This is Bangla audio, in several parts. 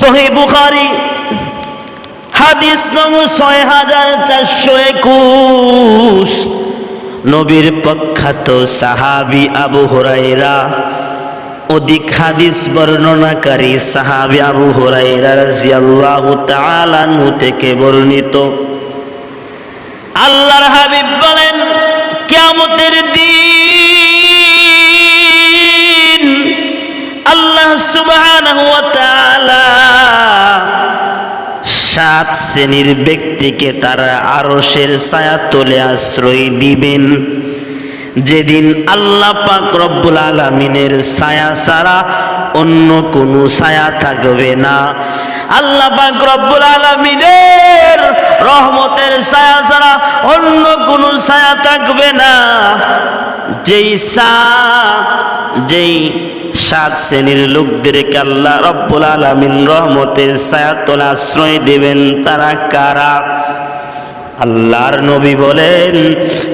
সহি বুখারি, হাদিস নং ছয় হাজার চারশো একুশ। নবীর প্রখ্যাত সাহাবি আবু হরাইরা অধিক হাদিস বর্ণনাকারী সাহাবি আবু হরাইরা রাজিয়াল্লাহু তাআলা আনহু থেকে বর্ণিত। আল্লাহর হাবিব বলেন, কিয়ামতের দিন আল্লাহ সুবহানাহু ওয়া তাআলা শ্রেণির ব্যক্তিকে তারা আরশের ছায়া তোলে আশ্রয় দিবেন। যেদিন আল্লাহ পাক রব্বুল আলামিনের ছায়া ছাড়া অন্য কোনো ছায়া থাকবে না। আল্লাহ পাক রব্বুল আলামিনের রহমতের ছায়া ছাড়া অন্য কোনো ছায়া থাকবে না। যেই সা যেই সাত শ্রেণির লোকদেরকে আল্লাহ রব্বুল আলামিন রহমতের ছায়াতল আশ্রয় দেবেন, তারা কারা? আল্লাহর নবী বলেন,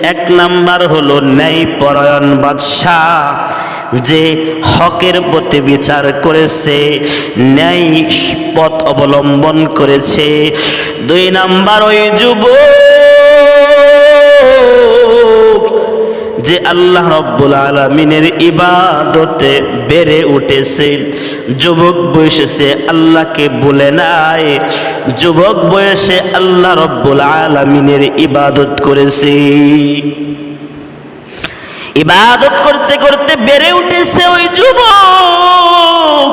এক নাম্বার হলো ন্যায় পরায়ণ বাদশাহ, যে হকের প্রতি বিচার করেছে, ন্যায় পথ অবলম্বন করেছে। দুই নাম্বার ওই যুবক যে আল্লাহ রব্বুল আলমিনের ইবাদতে বেড়ে উঠেছে। যুবক বয়সে আল্লাহকে বলে নাই। যুবক বয়সে আল্লাহ রব্বুল আলমিনের ইবাদত করেছে। ইবাদত করতে করতে বেড়ে উঠেছে ওই যুবক।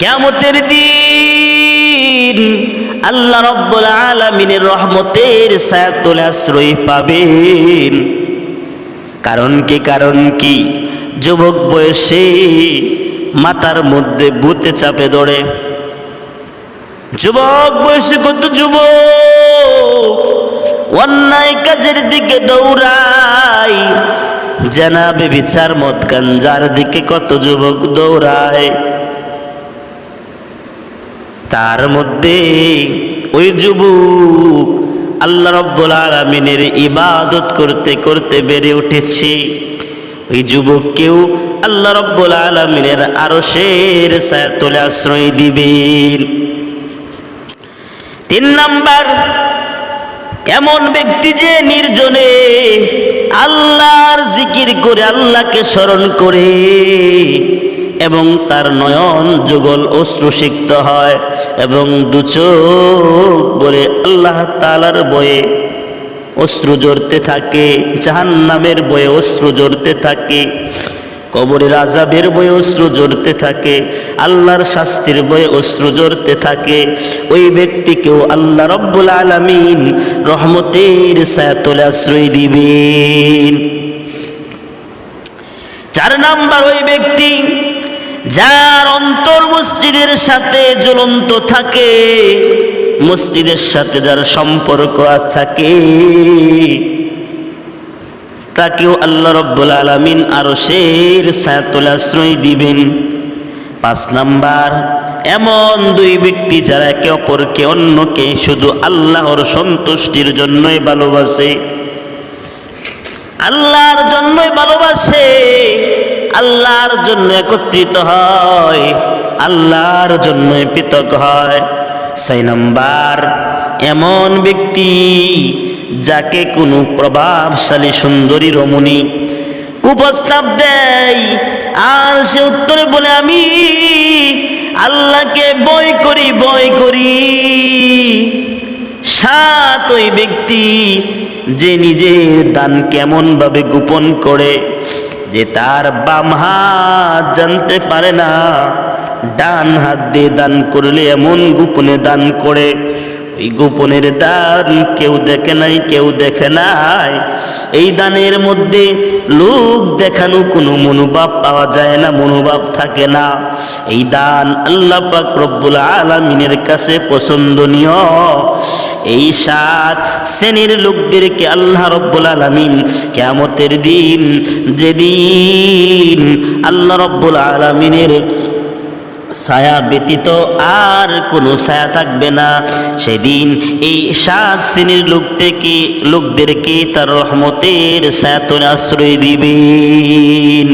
কেমতের দিন আল্লাহ রব্বুল আলমিনের রহমতের ছায়াতলে আশ্রয় পাবেন। কারণ কি কারণ কি? যুবক বয়সে মাথার মধ্যে বুতে চাপে ধরে। যুবক বয়সে কত যুবক অন্যায় কাজের দিকে দৌড়াই জানাবে বিচার মত গাঞ্জার দিকে কত যুবক দৌড়ায়। তার মধ্যে ওই যুবক আল্লাহ রব্বুল আলমিনের ইবাদত করতে করতে বেড়ে উঠেছে। ওই যুবককেও আল্লাহ রব্বুল আলমিনের আরশের তোলে আশ্রয় দিবেন তিন নাম্বার, এমন ব্যক্তি যে নির্জনে আল্লাহর জিকির করে আল্লাহকে স্মরণ করে। এবং তার নয়ন যুগল অশ্রুসিক্ত হয় এবং দুচোখ বলে আল্লাহ তালার বয়ে অশ্রু জড়তে থাকে, জাহান্নামের বয়ে অশ্রু জড়তে থাকে, কবরের আজাবের বয়ে অশ্রু জড়তে থাকে, আল্লাহর শাস্তির বয়ে অশ্রু জড়তে থাকে। ওই ব্যক্তিকেও আল্লাহ রব্বুল আলমিন রহমতের সায়াতলে আশ্রয় দিবেন। চার নাম্বার ওই ব্যক্তি যার অন্তর মসজিদের সাথে জ্বলন্ত থাকে, মসজিদের সাথে যার সম্পর্ক থাকে, তাকেও আল্লাহ রব্বুল আলমিন আরও শের সায়াতুল আশ্রয় দিবেন। পাঁচ নাম্বার, এমন দুই ব্যক্তি যারা একে অপরকে, অন্যকে শুধু আল্লাহর সন্তুষ্টির জন্যই ভালোবাসে। আল্লাহর জন্যই ভালোবাসে। আল্লাহর জন্য একত্রিত হয়, আল্লাহর জন্য পৃথক হয়। ছয় নম্বর, এমন ব্যক্তি যাকে কোনো প্রভাবশালী সুন্দরী রমণী কুপ্রস্তাব দেয়, আর সে উত্তরে বলে, আমি আল্লাহকে বয় করি বয় করি। সাত ওই ব্যক্তি যে নিজের দান কেমন ভাবে গোপন করে যে তার বাম হাত জানতে পারে না, ডান হাত দিয়ে দান করলে এমন গোপনে দান করে। ওই গোপনের দান কেউ দেখে নাই, কেউ দেখে নাই। এই দানের মধ্যে লোক দেখানো কোনো মনোভাব পাওয়া যায় না, মনোভাব থাকে না। এই দান আল্লাহ পাক রব্বুল আলমিনের কাছে পছন্দনীয়। এই সাত শ্রেণির লোকদেরকে আল্লাহ রব্বুল আলমিন কেমতের দিন, যেদিন আল্লাহ রব্বুল আলমিনের ছায়া ব্যতীত আর কোনো ছায়া থাকবে না। সেদিন এই সাত শ্রেণির লোক থেকে লোকদেরকে তার রহমতের ছায়াতনে আশ্রয় দিবেন।